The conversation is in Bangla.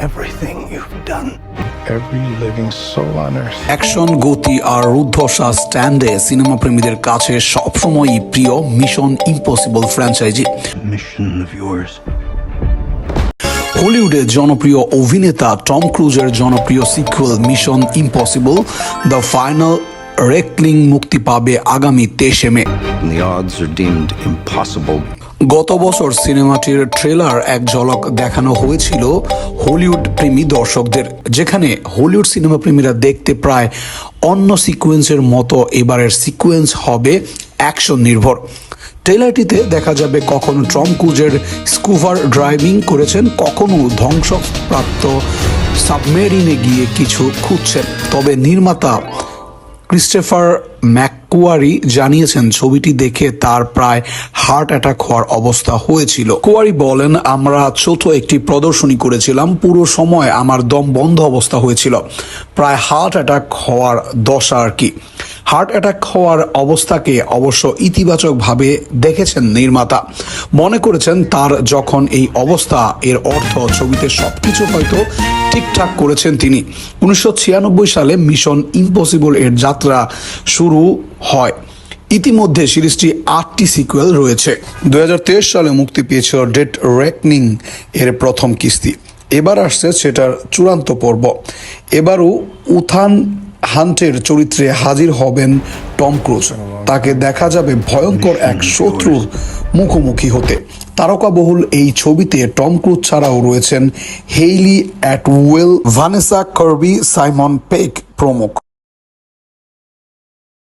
everything you've done. Every living soul on earth. Action গতি আর রুদ্ধশ্বাস স্ট্যান্ডে সিনেমা প্রেমীদের কাছে সবসময়ই প্রিয় mission impossible franchise Mission of yours. হলিউডের জনপ্রিয় অভিনেতা টম ক্রুজের জনপ্রিয় sequel mission impossible the final reckoning মুক্তি পাবে আগামী তেইশে মে and the odds are deemed impossible. গত বছর সিনেমাটির ট্রেলার এক ঝলক দেখানো হয়েছিল হলিউড প্রেমী দর্শকদের, যেখানে হলিউড সিনেমা প্রেমীরা দেখতে প্রায় অন্য সিকোয়েন্সের মতো এবারের সিকোয়েন্স হবে অ্যাকশন নির্ভর ট্রেলারটিতে দেখা যাবে কখনো ট্রম ক্রুজের স্কুভার ড্রাইভিং করেছেন, কখনো ধ্বংসপ্রাপ্ত সাবমেরিনে গিয়ে কিছু খুঁজছেন তবে নির্মাতা ক্রিস্টোফার ম্যাকুয়ারি জানিয়েছেন, ছবিটি দেখে তার প্রায় হার্ট অ্যাটাক হওয়ার অবস্থা হয়েছিল। কুয়ারি বলেন, আমরা ছোট একটি প্রদর্শনী করেছিলাম, পুরো সময় আমার দম বন্ধ অবস্থা হয়েছিল। প্রায় হার্ট অ্যাটাক হওয়ার দশা আর কি। হার্ট অ্যাটাক হওয়ার অবস্থাকে অবশ্য ইতিবাচকভাবে দেখেছেন নির্মাতা। মনে করেছেন তার যখন এই অবস্থা, এর অর্থ ছবিতে সবকিছু হয়তো ঠিকঠাক করেছেন তিনি। উনিশশো ছিয়ানব্বই সালে মিশন ইম্পসিবল এর যাত্রা শুরু হয়। ইতিমধ্যে সিরিজটি আটটি সিকুয়েল রয়েছে। দু হাজার তেইশ সালে মুক্তি পেয়েছিল ডেট রেকনিং এর প্রথম কিস্তি। এবার আসছে সেটার চূড়ান্ত পর্ব। এবারও উত্থান হান্টের চরিত্রে হাজির হবেন টম ক্রুজ। তাকে দেখা যাবে ভয়ঙ্কর এক শত্রুর মুখোমুখি হতে। তারকা বহুল এই ছবিতে টম ক্রুজ ছাড়াও রয়েছেন Hayley at Atwell Vanessa Kirby Simon Pegg প্রমুখ।